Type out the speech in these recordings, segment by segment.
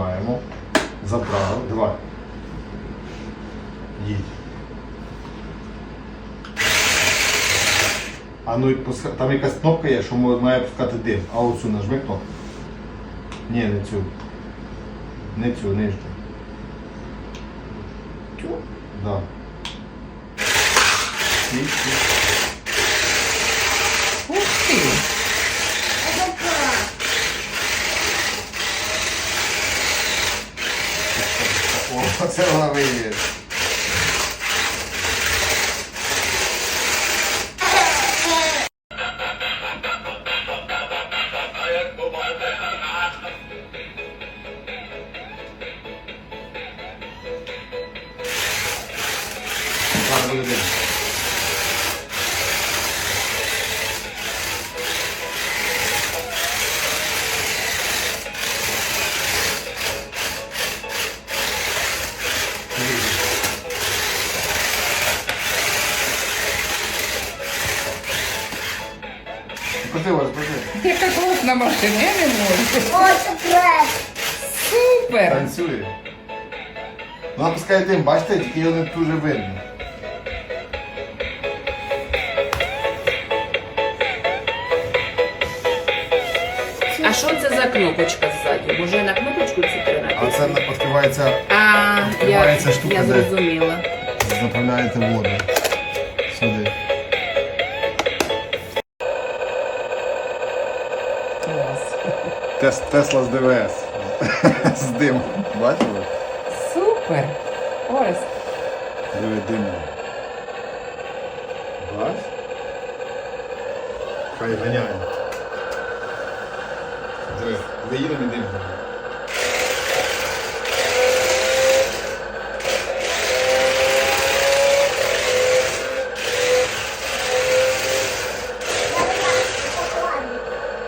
Закриваємо. Забрали. Давай. Їдь. А ну і там якась кнопка є, що має пускати дим. А оцю нажми кнопку. Ні, не цю. Не цю, нижню. Цю? Да. Ці, ці. Машина, я не можу. О, секрет. Супер! Танцює. Вона пускає дим, бачите, тільки його не дуже видно. А що це за кнопочка ззаді? Може на кнопочку цю? А це відкривається, А, я, Відкривається штука, я де? зрозуміла. заправляєте воду. Тес, Тесла з ДВС. з димом. Бачили? Супер! Ось. Диви дим. Бач? Хай ганяє. Диви, виїдемо і дим.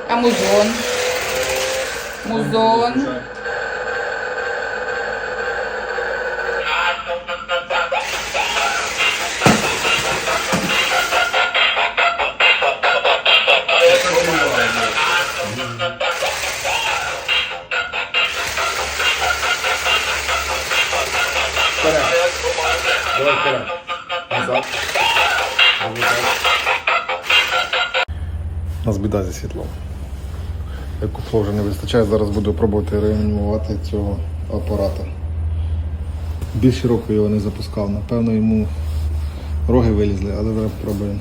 А музон? Музон. Вперед. Давай вперед. Назад. У нас біда зі світлом. Як купло вже не вистачає, зараз буду пробувати реанімувати цього апарата. Більше року його не запускав. Напевно, йому роги вилізли, але зараз пробуємо.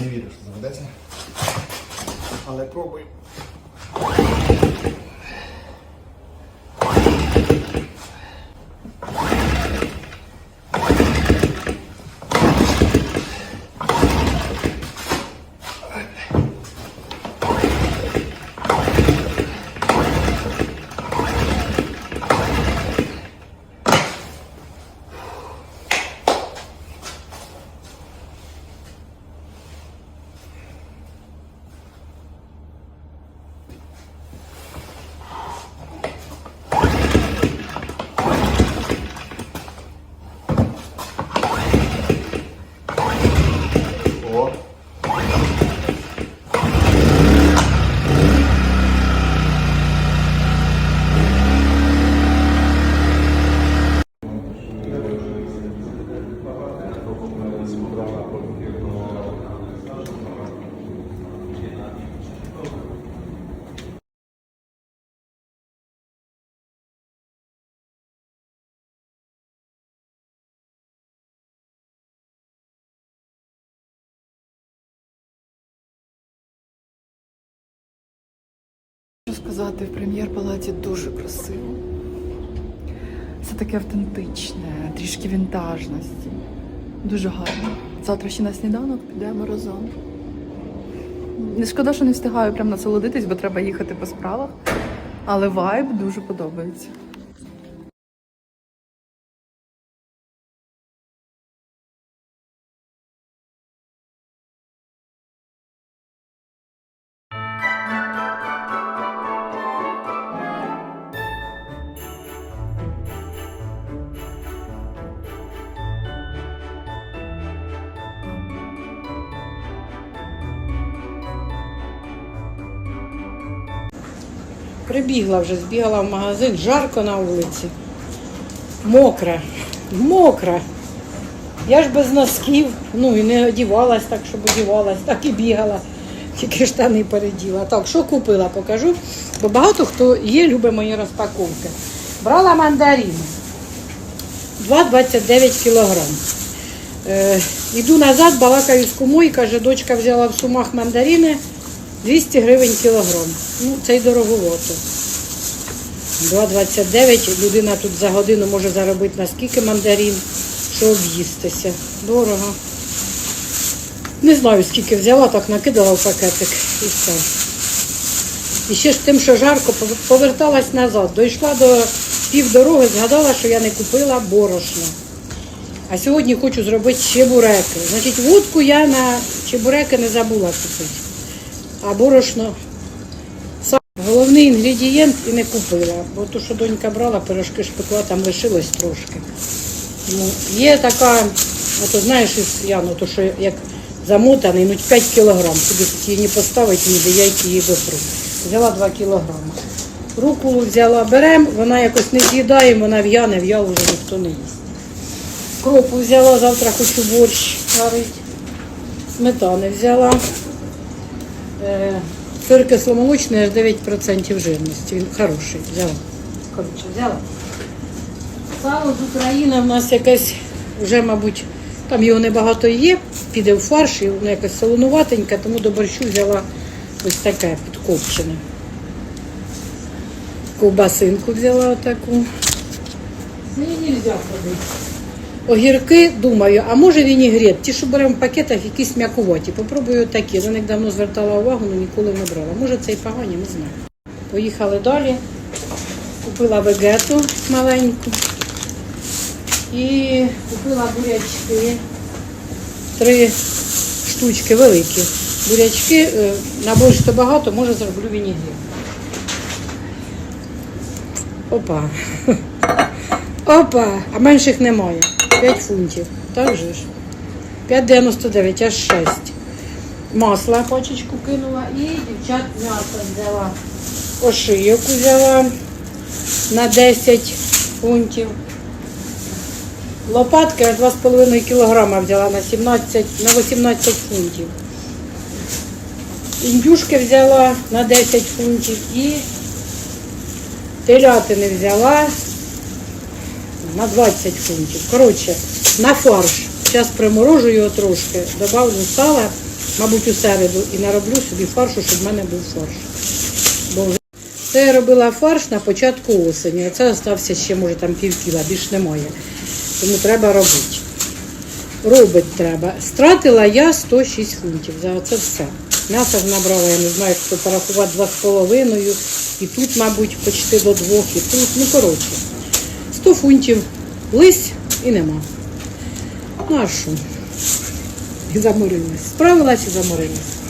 Не вірю, що заведеться. Але пробуємо. Сказати, в прем'єр-палаті дуже красиво. Це таке автентичне, трішки вінтажності. Дуже гарно. Завтра ще на сніданок підемо разом. Не шкода, що не встигаю прям насолодитись, бо треба їхати по справах. Але вайб дуже подобається. Прибігла вже, збігала в магазин, жарко на вулиці. Мокра, мокра. Я ж без носків, ну і не одівалась так, щоб одівалась, так і бігала. Тільки штани переділа. Так, що купила, покажу. Бо багато хто є, любить мої розпаковки. Брала мандарини. 2,29 кілограм. Е, іду назад, балакаю з кумою, каже, дочка взяла в сумах мандарини 200 гривень кілограм. Ну, це й дороговато. 2,29 людина тут за годину може заробити на скільки мандарин, що об'їстися. Дорого. Не знаю, скільки взяла, так накидала в пакетик і все. І ще ж тим, що жарко, пов- поверталась назад. Дійшла до півдороги, згадала, що я не купила борошно. А сьогодні хочу зробити чебуреки. Значить, водку я на чебуреки не забула купити. А борошно головний інгредієнт і не купила. Бо то, що донька брала, пирожки шпекла, там лишилось трошки. Ну, є така, ото знаєш, із Яну, то що як замотаний, ну 5 кілограм. Туди тут її не поставить ніде, я її дотру. Взяла 2 кілограми. Руколу взяла, беремо, вона якось не з'їдає, вона в'яне, в'ялу вже ніхто не їсть. Кропу взяла, завтра хочу борщ варити. Сметани взяла. Сир кисломолочний аж 9% жирності. Він хороший. Взяла. Коротше, взяла. Сало з України в нас якесь вже, мабуть, там його небагато є, піде в фарш, і воно якось солонуватеньке, тому до борщу взяла ось таке підкопчене. Ковбасинку взяла отаку. З неї не можна ходити. Огірки, думаю, а може вінігрет. Ті, що беремо в пакетах, якісь м'якуваті. Попробую такі. За них давно звертала увагу, але ніколи не брала. Може це і погані, не знаю. Поїхали далі. Купила вегету маленьку. І купила бурячки. Три штучки великі. Бурячки, е, на борщ то багато, може зроблю вінігрет. Опа. Опа, а менших немає. 5 фунтів. Так же ж. 5,99, аж 6. Масла пачечку кинула і дівчат м'ясо взяла. Ошийок взяла на 10 фунтів. Лопатки аж 2,5 кілограма взяла на 17, на 18 фунтів. Індюшки взяла на 10 фунтів і телятини взяла на 20 фунтів. Коротше, на фарш. Зараз приморожу його трошки, добавлю сала, мабуть, у середу і нароблю собі фаршу, щоб в мене був фарш. Бо вже це я робила фарш на початку осені. Оце залишився ще, може, там пів кіла, більш немає. Тому треба робити. Робить треба. Стратила я 106 фунтів. За це все. М'яса ж набрала, я не знаю, хто порахувати 2,5. І тут, мабуть, почти до двох, і тут. Ну, коротше. 100 фунтів лись і нема. Ну а що? І заморилась. Справилась і заморилась.